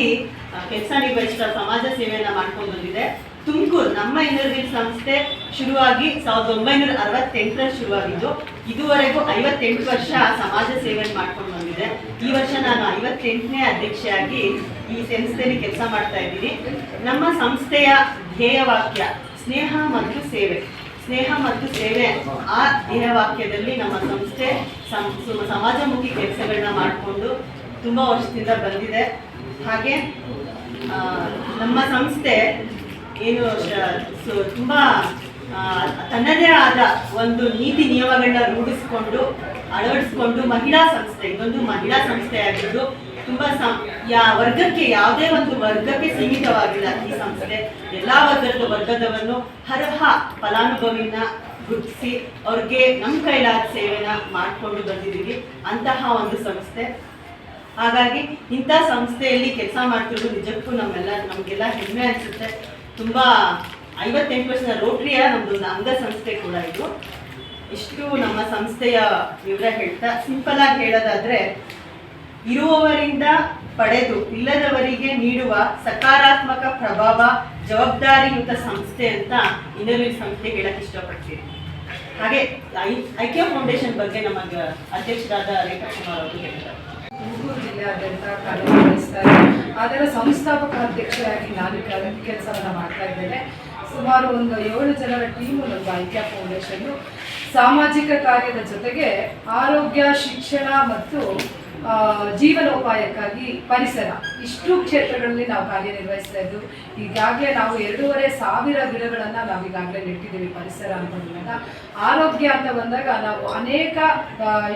ಯಶಸ್ವಿಯಾಗಿ ಕೆಲಸ ನಿರ್ವಹಿಸಿದ ಸಮಾಜ ಸೇವೆಯನ್ನ ಮಾಡ್ಕೊಂಡು ಬಂದಿದೆ. ತುಮಕೂರು ನಮ್ಮ ಇನ್ನರ್ವೀಲ್ ಸಂಸ್ಥೆ ಶುರುವಾಗಿ ಸಾವಿರದ ಒಂಬೈನೂರ ಅರವತ್ತೆಂಟರಲ್ಲಿ ಶುರುವಾಗಿದ್ದು, ಇದುವರೆಗೂ ಐವತ್ತೆಂಟು ವರ್ಷ ಸಮಾಜ ಸೇವೆ ಮಾಡ್ಕೊಂಡು ಬಂದಿದೆ. ಈ ವರ್ಷ ನಾನು ಐವತ್ತೆಂಟನೇ ಅಧ್ಯಕ್ಷೆಯಾಗಿ ಈ ಸಂಸ್ಥೆಯಲ್ಲಿ ಕೆಲಸ ಮಾಡ್ತಾ ಇದ್ದೀನಿ. ನಮ್ಮ ಸಂಸ್ಥೆಯ ಧ್ಯೇಯವಾಕ್ಯ, ಸ್ನೇಹ ಮತ್ತು ಸೇವೆ. ಸ್ನೇಹ ಮತ್ತು ಸೇವೆ ಆ ಧ್ಯೇಯವಾಕ್ಯದಲ್ಲಿ ನಮ್ಮ ಸಂಸ್ಥೆ ಸಮಾಜಮುಖಿ ಕೆಲಸಗಳನ್ನ ಮಾಡಿಕೊಂಡು ತುಂಬ ವರ್ಷದಿಂದ ಬಂದಿದೆ. ಹಾಗೆ ನಮ್ಮ ಸಂಸ್ಥೆ ಏನು ತುಂಬಾ ತನ್ನದೇ ಆದ ಒಂದು ನೀತಿ ನಿಯಮಗಳನ್ನ ರೂಢಿಸ್ಕೊಂಡು, ಅಳವಡಿಸ್ಕೊಂಡು ಮಹಿಳಾ ಸಂಸ್ಥೆ, ಇದೊಂದು ಮಹಿಳಾ ಸಂಸ್ಥೆ ಆಗಿದ್ದು, ತುಂಬ ಯಾ, ವರ್ಗಕ್ಕೆ ಯಾವುದೇ ಒಂದು ವರ್ಗಕ್ಕೆ ಸೀಮಿತವಾಗಿಲ್ಲ ಈ ಸಂಸ್ಥೆ. ಎಲ್ಲ ವರ್ಗದ ವರ್ಗದವನ್ನು ಅರ್ಹ ಫಲಾನುಭವಿನ ಗುರುತಿಸಿ, ಅವ್ರಿಗೆ ನಮ್ಮ ಕೈಲಾದ ಸೇವೆನ ಮಾಡಿಕೊಂಡು ಬಂದಿದ್ದೀವಿ. ಅಂತಹ ಒಂದು ಸಂಸ್ಥೆ. ಹಾಗಾಗಿ ಇಂಥ ಸಂಸ್ಥೆಯಲ್ಲಿ ಕೆಲಸ ಮಾಡ್ತಿರೋದು ನಿಜಕ್ಕೂ ನಮ್ಮೆಲ್ಲ, ನಮಗೆಲ್ಲ ಹೆಮ್ಮೆ ಅನಿಸುತ್ತೆ. ತುಂಬ ಐವತ್ತೆಂಟು ವರ್ಷದ ರೋಟ್ರಿಯ ನಮ್ಮದು ಒಂದು ಅಂಗಸಂಸ್ಥೆ ಕೂಡ ಇದು. ಇಷ್ಟು ನಮ್ಮ ಸಂಸ್ಥೆಯ ವಿವರ ಹೇಳ್ತಾ, ಸಿಂಪಲ್ ಆಗಿ ಹೇಳೋದಾದ್ರೆ, ಇರುವವರಿಂದ ಪಡೆದು ಇಲ್ಲದವರಿಗೆ ನೀಡುವ ಸಕಾರಾತ್ಮಕ ಪ್ರಭಾವ ಜವಾಬ್ದಾರಿಯುತ ಸಂಸ್ಥೆ ಅಂತ ಇನ್ನೊಂದು ಸಂಸ್ಥೆ ಹೇಳಕ್ ಇಷ್ಟಪಡ್ತೀನಿ. ಹಾಗೆ ಐಕ್ಯ ಫೌಂಡೇಶನ್ ಬಗ್ಗೆ ನಮಗೆ ಅಧ್ಯಕ್ಷರಾದ ರೇಖಾ ಕುಮಾರ್ ಅವರು ಹೇಳ್ತಾರೆ ತುಮಕೂರು ಜಿಲ್ಲೆಯಾದ್ಯಂತ ಕಾರ್ಯನಿರ್ವಹಿಸ್ತಾರೆ ಅದರ ಸಂಸ್ಥಾಪಕ ಅಧ್ಯಕ್ಷರಾಗಿ ನಾನು ಕೆಲಸವನ್ನು ಮಾಡ್ತಾ ಇದ್ದೇನೆ. ಸುಮಾರು ಒಂದು ಏಳು ಜನರ ಟೀಮು ನಮ್ಮ ಐಕ್ಯ ಫೌಂಡೇಶನ್ನು ಸಾಮಾಜಿಕ ಕಾರ್ಯದ ಜೊತೆಗೆ ಆರೋಗ್ಯ, ಶಿಕ್ಷಣ ಮತ್ತು ಜೀವನೋಪಾಯಕ್ಕಾಗಿ ಪರಿಸರ. ಇಷ್ಟು ಕ್ಷೇತ್ರಗಳಲ್ಲಿ ನಾವು ಕಾರ್ಯನಿರ್ವಹಿಸ್ತಾ ಇದ್ದು, ಈಗಾಗಲೇ ನಾವು ಎರಡೂವರೆ ಸಾವಿರ ಗಿಡಗಳನ್ನು ನಾವು ಈಗಾಗಲೇ ನೆಟ್ಟಿದ್ದೀವಿ ಪರಿಸರ ಅಂತ ಬಂದಾಗ. ಆರೋಗ್ಯ ಅಂತ ಬಂದಾಗ ನಾವು ಅನೇಕ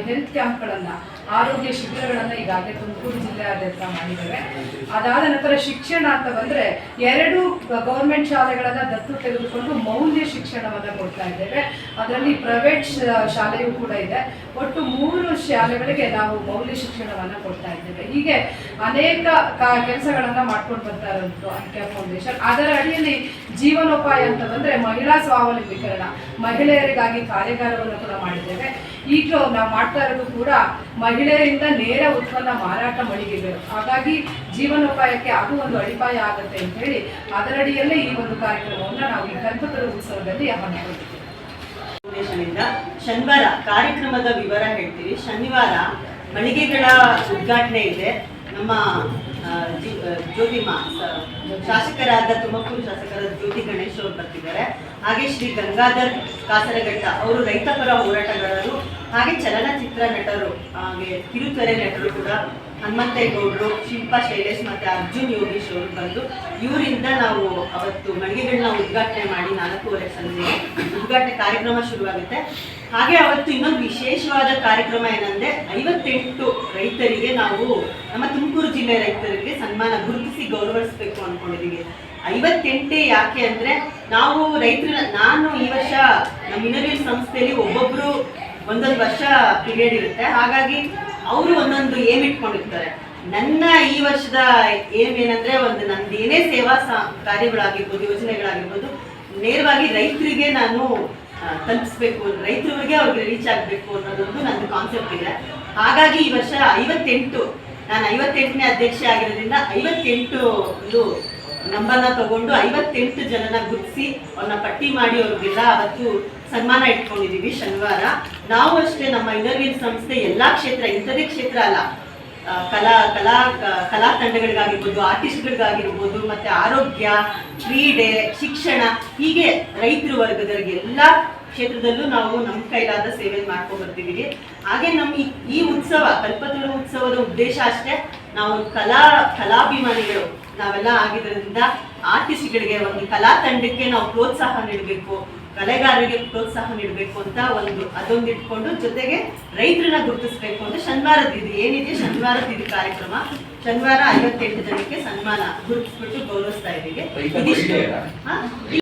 ಹೆಲ್ತ್ ಕ್ಯಾಂಪ್ಗಳನ್ನು ಆರೋಗ್ಯ ಶಿಬಿರಗಳನ್ನು ಈಗಾಗಲೇ ತುಮಕೂರು ಜಿಲ್ಲೆಯಾದ್ಯಂತ ಮಾಡಿದ್ದೇವೆ. ಅದಾದ ನಂತರ ಶಿಕ್ಷಣ ಅಂತ ಬಂದರೆ ಎರಡು ಗೌರ್ಮೆಂಟ್ ಶಾಲೆಗಳನ್ನು ದತ್ತು ತೆಗೆದುಕೊಂಡು ಮೌಲ್ಯ ಶಿಕ್ಷಣವನ್ನು ಕೊಡ್ತಾ ಇದ್ದೇವೆ. ಅದರಲ್ಲಿ ಪ್ರೈವೇಟ್ ಶಾಲೆಯೂ ಕೂಡ ಇದೆ. ಒಟ್ಟು ಮೂರು ಶಾಲೆಗಳಿಗೆ ನಾವು ಮೌಲ್ಯ ಶಿಕ್ಷಣವನ್ನು ಕೊಡ್ತಾ ಇದ್ದೇವೆ. ಹೀಗೆ ಅನೇಕ ಕೆಲಸಗಳನ್ನ ಮಾಡ್ಕೊಂಡು ಬರ್ತಾ ಇರೋದು ಅಂತ್ಯ ಫೌಂಡೇಶನ್. ಅದರ ಅಡಿಯಲ್ಲಿ ಜೀವನೋಪಾಯ ಅಂತ ಬಂದ್ರೆ ಮಹಿಳಾ ಸ್ವಾವಲಂಬೀಕರಣ. ಮಹಿಳೆಯರಿಗಾಗಿ ಕಾರ್ಯಾಗಾರವನ್ನು ಕೂಡ ಮಾಡಿದ್ದೇವೆ. ಈಗಲೂ ನಾವು ಮಾಡ್ತಾ ಇರೋದು ಕೂಡ ಮಹಿಳೆಯರಿಂದ ನೇರ ಉತ್ಪನ್ನ ಮಾರಾಟ ಮಳಿಗೆಗಳು. ಹಾಗಾಗಿ ಜೀವನೋಪಾಯಕ್ಕೆ ಅದು ಒಂದು ಅಡಿಪಾಯ ಆಗುತ್ತೆ ಅಂತ ಹೇಳಿ ಅದರಡಿಯಲ್ಲೇ ಈ ಒಂದು ಕಾರ್ಯಕ್ರಮವನ್ನು ನಾವು ಈ ಕಲ್ಪತರು ಉತ್ಸವದಲ್ಲಿ ಹಮ್ಮಿಕೊಂಡಿದ್ದೇವೆ ಶನಿವಾರ ಕಾರ್ಯಕ್ರಮದ ವಿವರ ಹೇಳ್ತೀವಿ. ಶನಿವಾರ ಮಳಿಗೆಗಳ ಉದ್ಘಾಟನೆ ಇದೆ. ನಮ್ಮ ಜ್ಯೋತಿಮಾ ಶಾಸಕರಾದ ತುಮಕೂರು ಶಾಸಕರಾದ ಜ್ಯೋತಿ ಗಣೇಶ್ ಅವರು ಬರ್ತಿದ್ದಾರೆ. ಹಾಗೆ ಶ್ರೀ ಗಂಗಾಧರ್ ಕಾಸರಘಟ್ಟ ಅವರು ರೈತಪರ ಹೋರಾಟಗಾರರು, ಹಾಗೆ ಚಲನಚಿತ್ರ ನಟರು, ಹಾಗೆ ಕಿರುತೆರೆ ನಟರು ಕೂಡ ಹನುಮಂತೇಗೌಡರು, ಶಿಲ್ಪಾ ಶೈಲೇಶ್ ಮತ್ತೆ ಅರ್ಜುನ್ ಯೋಗೀಶ್ ಅವರು ಬಂದು ಇವರಿಂದ ನಾವು ಅವತ್ತು ಮಳಿಗೆಗಳನ್ನ ಉದ್ಘಾಟನೆ ಮಾಡಿ ನಾಲ್ಕೂವರೆ ಸಂಜೆ ಉದ್ಘಾಟನೆ ಕಾರ್ಯಕ್ರಮ ಶುರುವಾಗುತ್ತೆ. ಹಾಗೆ ಅವತ್ತು ಇನ್ನೊಂದು ವಿಶೇಷವಾದ ಕಾರ್ಯಕ್ರಮ ಏನಂದ್ರೆ ಐವತ್ತೆಂಟು ರೈತರಿಗೆ ನಾವು ನಮ್ಮ ತುಮಕೂರು ಜಿಲ್ಲೆ ರೈತರಿಗೆ ಸನ್ಮಾನ ಗುರುತಿಸಿ ಗೌರವಿಸಬೇಕು ಅನ್ಕೊಂಡಿದೀವಿ. ಐವತ್ತೆಂಟೇ ಯಾಕೆ ಅಂದ್ರೆ ನಾವು ರೈತರ, ನಾನು ಈ ವರ್ಷ ನಮ್ಮ ಇನ್ನೊಂದು ಸಂಸ್ಥೆಯಲ್ಲಿ ಒಬ್ಬೊಬ್ರು ಒಂದೊಂದು ವರ್ಷ ಪೀರಿಯಡ್ ಇರುತ್ತೆ. ಹಾಗಾಗಿ ಅವರು ಒಂದೊಂದು ಏಮ್ ಇಟ್ಕೊಂಡಿರ್ತಾರೆ. ನನ್ನ ಈ ವರ್ಷದ ಏಮ್ ಏನಂದ್ರೆ ಒಂದು ನಂದು ಏನೇ ಸೇವಾ ಕಾರ್ಯಗಳಾಗಿರ್ಬೋದು, ಯೋಜನೆಗಳಾಗಿರ್ಬೋದು, ನೇರವಾಗಿ ರೈತರಿಗೆ ನಾನು ತಲುಪಿಸ್ಬೇಕು, ರೈತರಿಗೆ ಅವ್ರಿಗೆ ರೀಚ್ ಆಗಬೇಕು ಅನ್ನೋದೊಂದು ನಂದು ಕಾನ್ಸೆಪ್ಟ್ ಇದೆ. ಹಾಗಾಗಿ ಈ ವರ್ಷ ಐವತ್ತೆಂಟು, ನಾನು ಐವತ್ತೆಂಟನೇ ಅಧ್ಯಕ್ಷೆ ಆಗಿರೋದ್ರಿಂದ ಐವತ್ತೆಂಟು ಒಂದು ನಂಬರ್ನ ತಗೊಂಡು ಐವತ್ತೆಂಟು ಜನನ ಗುರುತಿಸಿ ಅವ್ರನ್ನ ಪಟ್ಟಿ ಮಾಡಿ ಅವ್ರಿಗೆಲ್ಲ ಅವತ್ತು ಸನ್ಮಾನ ಇಟ್ಕೊಂಡಿದೀವಿ ಶನಿವಾರ. ನಾವು ಅಷ್ಟೇ ನಮ್ಮ ಇನ್ನರ್ವೀನ್ ಸಂಸ್ಥೆ ಎಲ್ಲಾ ಕ್ಷೇತ್ರ ಇಂಥದೇ ಕ್ಷೇತ್ರ ಅಲ್ಲ. ಕಲಾ ಕಲಾ ಕಲಾ ತಂಡಗಳಿಗಾಗಿರ್ಬೋದು, ಆರ್ಟಿಸ್ಟ್ಗಳಿಗಾಗಿರ್ಬೋದು, ಮತ್ತೆ ಆರೋಗ್ಯ, ಕ್ರೀಡೆ, ಶಿಕ್ಷಣ, ಹೀಗೆ ರೈತರ ವರ್ಗದವರಿಗೆ ಎಲ್ಲ ಕ್ಷೇತ್ರದಲ್ಲೂ ನಾವು ನಮ್ಮ ಕೈಲಾದ ಸೇವೆ ಮಾಡ್ಕೊಂಡು ಬರ್ತಿದ್ದೀವಿ ಹಾಗೆ ನಮ್ಮ ಈ ಉತ್ಸವ ಕಲ್ಪತರು ಉತ್ಸವದ ಉದ್ದೇಶ ಅಷ್ಟೇ, ನಾವು ಕಲಾ, ಕಲಾಭಿಮಾನಿಗಳು ನಾವೆಲ್ಲ ಆಗಿದ್ದರಿಂದ ಆರ್ಟಿಸ್ಟ್ಗಳಿಗೆ ಒಂದು ಕಲಾ ತಂಡಕ್ಕೆ ನಾವು ಪ್ರೋತ್ಸಾಹ ನೀಡಬೇಕು. ಕಲೆಗಾರರಿಗೆ ಪ್ರೋತ್ಸಾಹ ನೀಡಬೇಕು ಅಂತ ಒಂದು ಅದೊಂದು ಇಟ್ಕೊಂಡು ಜೊತೆಗೆ ರೈತರನ್ನ ಗುರುತಿಸಬೇಕು ಅಂತ ಶನಿವಾರದ ಇದು ಏನಿದೆ? ಶನಿವಾರದ ಇದು ಕಾರ್ಯಕ್ರಮ. ಶನಿವಾರ ಐವತ್ತೆಂಟು ಜನಕ್ಕೆ ಸನ್ಮಾನ ಗುರುತಿಸ್ಬಿಟ್ಟು ಗೌರವಿಸ್ತಾ ಇದ್ದೀವಿ.